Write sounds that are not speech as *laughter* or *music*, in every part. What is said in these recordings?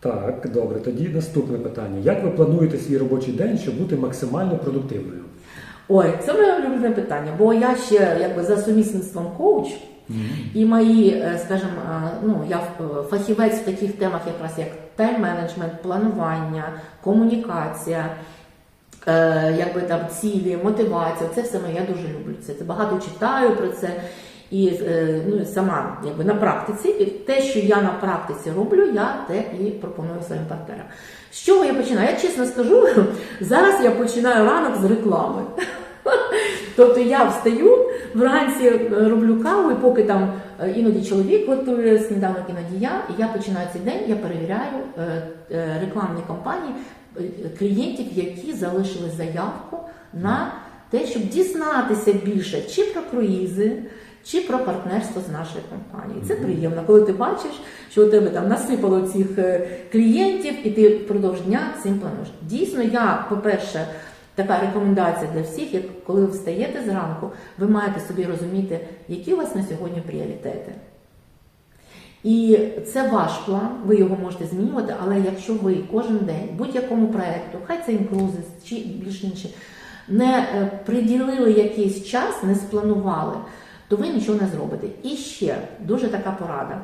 Так, добре. Тоді наступне питання. Як ви плануєте свій робочий день, щоб бути максимально продуктивною? Ой, це моє улюблене питання, бо я ще якби за сумісництвом коуч, і мої, е, скажімо, е, ну я е, фахівець в таких темах, якраз як тайм-менеджмент, планування, комунікація, якби там цілі, мотивація. Це все моє, я дуже люблю. Це багато читаю про це. І е, ну, сама якби на практиці, і те, що я на практиці роблю, я те і пропоную своїм партнерам. З чого я починаю? Я чесно скажу, *laughs* зараз я починаю ранок з реклами. *laughs* Тобто я встаю, вранці е, роблю каву, і поки там е, іноді чоловік готує сніданок, іноді я, і я починаю цей день, я перевіряю рекламні кампанії клієнтів, які залишили заявку на те, щоб дізнатися більше чи про круїзи, чи про партнерство з нашою компанією. Це приємно, коли ти бачиш, що у тебе там насипало цих е, клієнтів, і ти впродовж дня цим плануєш. Дійсно, я, по-перше, така рекомендація для всіх, як коли ви встаєте зранку, ви маєте собі розуміти, які у вас на сьогодні пріоритети. І це ваш план, ви його можете змінювати, але якщо ви кожен день будь-якому проєкту, хай це інклюзис чи більш інше, не е, приділили якийсь час, не спланували, то ви нічого не зробите. І ще дуже така порада.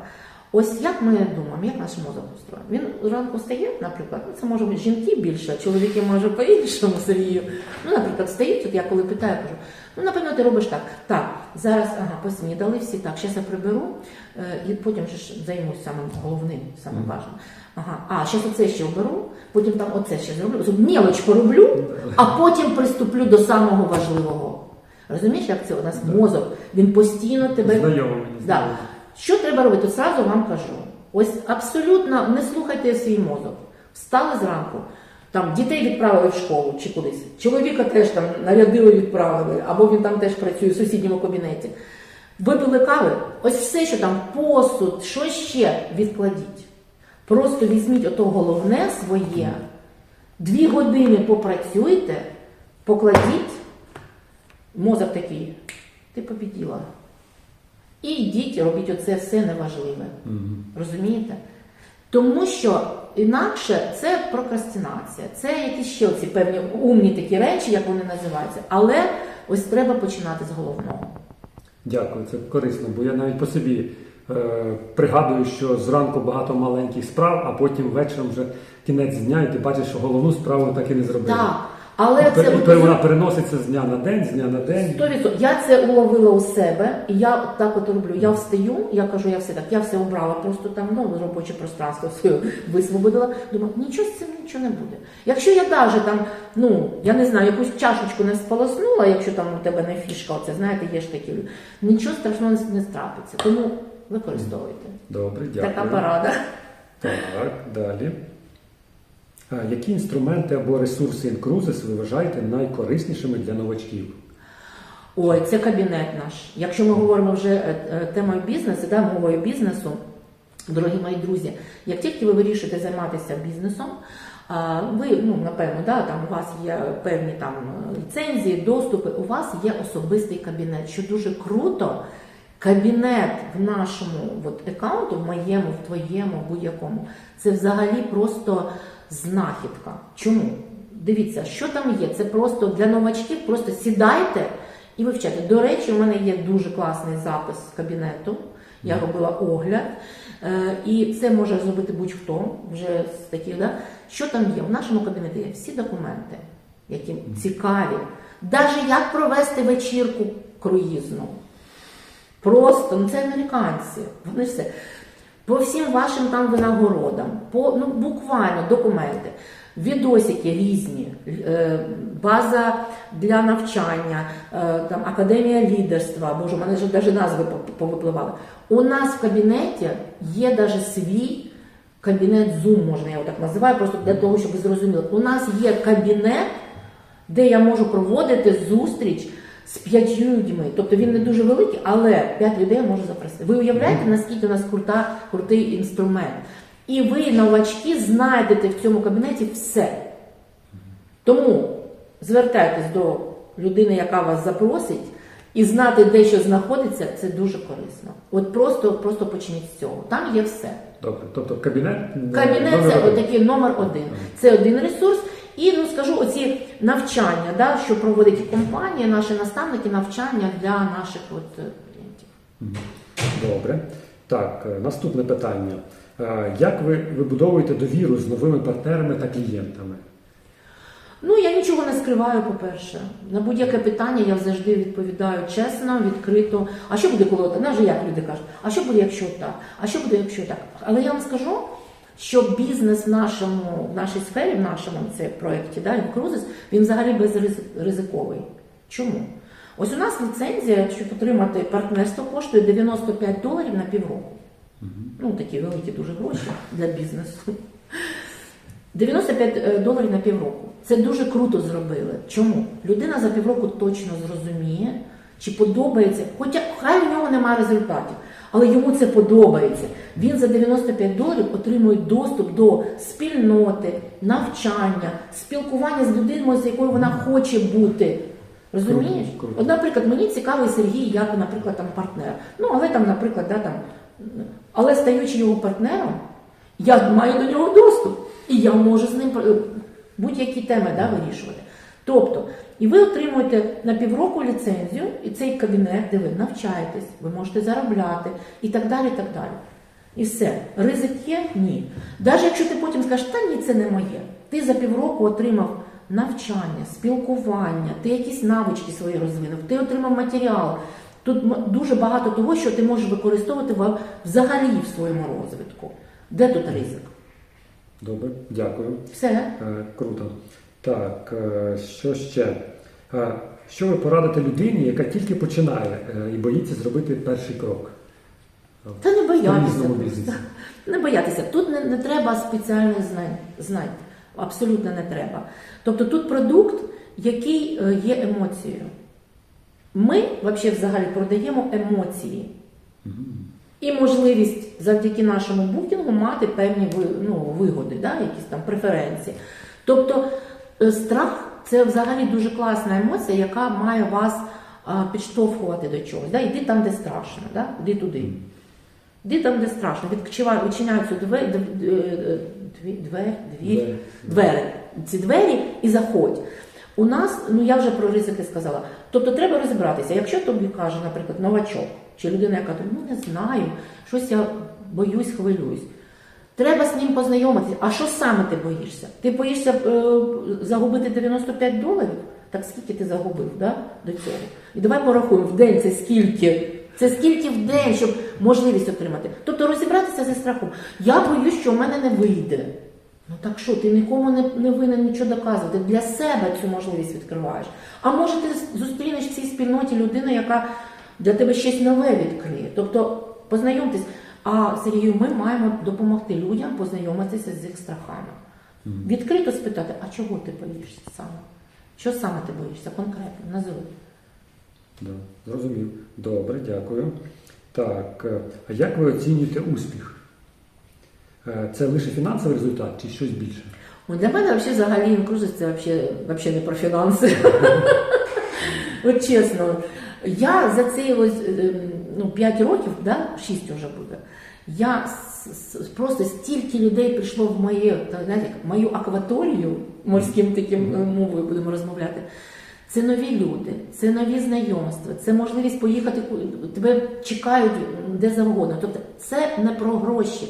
Ось як ми думаємо, як наш мозок устроєний. Він зранку встає, наприклад, ну це може бути жінки більше, а чоловіки може по-іншому Сергію. Ну, наприклад, встають, от я коли питаю, кажу, ну напевно, ти робиш так. Так, зараз ага, поснідали всі, так, зараз я приберу, е, і потім же ж займусь самим головним, самим важним. Ага, а зараз оце ще оберу, потім там оце ще зроблю, Ось мелоч пороблю, а потім приступлю до самого важливого. Розумієш, як це у нас мозок? Він постійно тебе Знайомо мені Да. Що треба робити? Сразу вам кажу. Ось абсолютно не слухайте свій мозок. Встали зранку, там дітей відправили в школу чи кудись. Чоловіка теж там нарядили, відправили, або він там теж працює в сусідньому кабінеті. Випили кави, ось все, що там посуд, що ще відкладіть. Просто візьміть ото головне своє, дві години попрацюйте, покладіть. Мозок такий, ти побіділа. І йдіть, робіть оце все неважливе. Розумієте? Тому що інакше це прокрастинація, це якісь ще оці певні умні такі речі, як вони називаються. Але ось треба починати з головного. Дякую, це корисно, бо я навіть по собі е, пригадую, що зранку багато маленьких справ, а потім вечором вже кінець дня, і ти бачиш, що головну справу так і не зробив. Так, але і, це і пер- вона переноситься з дня на день, з дня на день. 100%. Я це уловила у себе, і я от так от роблю. Я встаю, я кажу, я все так, я все обрала просто там ну, робоче пространство *laughs* своє висвободила. Думаю, нічого з цим нічого не буде. Якщо я навіть там, ну я не знаю, якусь чашечку не сполоснула, якщо там у тебе не фішка, оце знаєте, є ж такі, люди, нічого страшного не, не трапиться. Тому використовуйте. Добре, дякую. Така порада. Так, далі. Які інструменти або ресурси Incruises ви вважаєте найкориснішими для новачків? Ой, це кабінет наш. Якщо ми говоримо вже е, е, темою бізнесу, да, мовою бізнесу, дорогі мої друзі, як тільки ви вирішите займатися бізнесом, ви, ну, напевно, да, там у вас є певні там ліцензії, доступи, у вас є особистий кабінет, що дуже круто. Кабінет в нашому от, аккаунту, в моєму, в твоєму, будь-якому, це взагалі просто знахідка. Чому? Дивіться, що там є. Це просто для новачків, просто сідайте і вивчайте. До речі, у мене є дуже класний запис з кабінету. Я робила огляд, Е, і це може зробити будь-хто вже з таких. Да? Що там є? В нашому кабінеті є всі документи, які цікаві. Навіть як провести вечірку круїзну. Просто, ну це американці. Вони все. По всім вашим там винагородам, по ну буквально документи, відосики різні, е, база для навчання, е, там академія лідерства. Боже, мене ж навіть назви повипливали. У нас в кабінеті є навіть свій кабінет Zoom, можна я його так називаю, просто для того, щоб ви зрозуміли. У нас є кабінет, де я можу проводити зустріч з п'ятью людьми. Тобто він не дуже великий, але п'ять людей я можу запросити. Ви уявляєте, наскільки у нас крута, крутий інструмент? І ви, новачки, знайдете в цьому кабінеті все. Тому звертайтесь до людини, яка вас запросить, і знати, де що знаходиться, це дуже корисно. От просто, просто почніть з цього. Там є все. Добре. Тобто кабінет. е, Кабінет це один. отакий номер один. Це один ресурс. І ну скажу, оці навчання, да, що проводить компанія, наші наставники, навчання для наших от е, клієнтів. Добре. Так, е, наступне питання. Е, Як ви вибудовуєте довіру з новими партнерами та клієнтами? Ну я нічого не скриваю, по-перше. На будь-яке питання я завжди відповідаю чесно, відкрито. А що буде, коли так? Навіть як люди кажуть, а що буде, якщо так? А що буде, якщо так? Але я вам скажу, що бізнес в нашому, в нашій сфері, в нашому це проєкті, да, Incruises, він взагалі безризиковий. Чому? Ось у нас ліцензія, щоб отримати партнерство, коштує 95 доларів на півроку. Ну, такі великі дуже гроші для бізнесу. 95 е, доларів на півроку. Це дуже круто зробили. Чому? Людина за півроку точно зрозуміє, чи подобається, хоча хай у нього немає результатів, але йому це подобається. Він за 95 доларів отримує доступ до спільноти, навчання, спілкування з людиною, з якою вона хоче бути. Розумієш? Круто. От, наприклад, мені цікавий Сергій, як, наприклад, там партнер. Ну, але там, наприклад, да, там, але стаючи його партнером, я маю до нього доступ, і я можу з ним е, будь-які теми да, вирішувати. Тобто, і ви отримуєте на півроку ліцензію, і цей кабінет, де ви навчаєтесь, ви можете заробляти і так далі. і так далі. І все. Ризик є? Ні. Навіть якщо ти потім скажеш, та ні, це не моє. Ти за півроку отримав навчання, спілкування, ти якісь навички свої розвинув, ти отримав матеріал. Тут дуже багато того, що ти можеш використовувати взагалі в своєму розвитку. Де тут ризик? Добре, дякую. Все. Е, Круто. Так, е, що ще? Е, Що ви порадите людині, яка тільки починає е, і боїться зробити перший крок? Та не боятися. *laughs* Не боятися. Тут не, не треба спеціальних знань. знань. Абсолютно не треба. Тобто тут продукт, який є емоцією. Ми взагалі взагалі продаємо емоції. І можливість завдяки нашому букінгу мати певні ну, вигоди, да, якісь там преференції. Тобто страх це взагалі дуже класна емоція, яка має вас підштовхувати до чогось. Да? Іди там, де страшно, да? іди туди. Іди там, де страшно. Відчиняються двері, двері, двері, Двері. двері, ці двері і заходь. У нас, ну я вже про ризики сказала. Тобто треба розібратися. Якщо тобі каже, наприклад, новачок, чи людина, яка тобі, ну не знаю, щось я боюсь, хвилююсь. Треба з ним познайомитися. А що саме ти боїшся? Ти боїшся е, загубити 95 доларів? Так скільки ти загубив да, до цього? І давай порахуємо, в день це скільки? Це скільки в день, щоб можливість отримати. Тобто розібратися зі страхом. Я боюсь, що в мене не вийде. Ну так що, ти нікому не, не винен нічого доказувати. Для себе цю можливість відкриваєш. А може ти зустрінеш в цій спільноті людину, яка для тебе щось нове відкриє. Тобто познайомтесь. А Сергію, ми маємо допомогти людям познайомитися з їх страхами. Відкрито спитати, а чого ти боїшся саме? Що саме ти боїшся? Конкретно, назви. Да, зрозумів. Добре, дякую. Так, е, а як ви оцінюєте успіх? Е, Це лише фінансовий результат чи щось більше? Ну, для мене вообще взагалі інклюзив це вообще не про фінанси. *laughs* От чесно, я за ці ось, е, ну, 5 років, да, 6 вже буде, я просто стільки людей прийшло в моє, та, знаєте, мою акваторію, морським таким мовою будемо розмовляти. Це нові люди, це нові знайомства, це можливість поїхати, тебе чекають де завгодно. Тобто це не про гроші,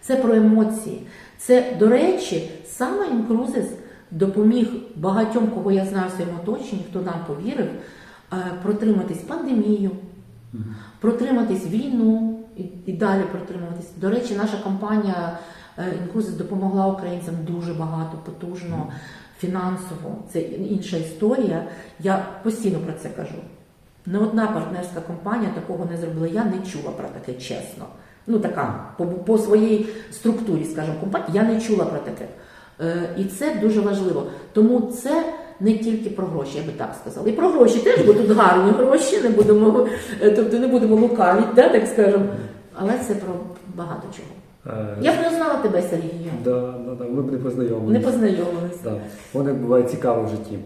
це про емоції. Це, до речі, саме інкрузис допоміг багатьом, кого я знаю в своєму оточенні, хто нам повірив, е, протриматись пандемію, протриматись війну і, і далі протримуватись. До речі, наша компанія Інкрузис допомогла українцям дуже багато, потужно, фінансово. Це інша історія. Я постійно про це кажу. Не одна партнерська компанія такого не зробила. Я не чула про таке чесно. Ну, така по, по своїй структурі, скажімо, компанії, я не чула про таке. Е, і це дуже важливо. Тому це не тільки про гроші, я би так сказала. І про гроші теж, бо тут гарні гроші, не будемо, е, тобто не будемо лукавити, да, так скажемо. Але це про багато чого. Е, Я б не знала тебе, Сергію. Да, да, да, ми б не познайомилися. Не познайомилися. Да. Вони буває цікаво в житті.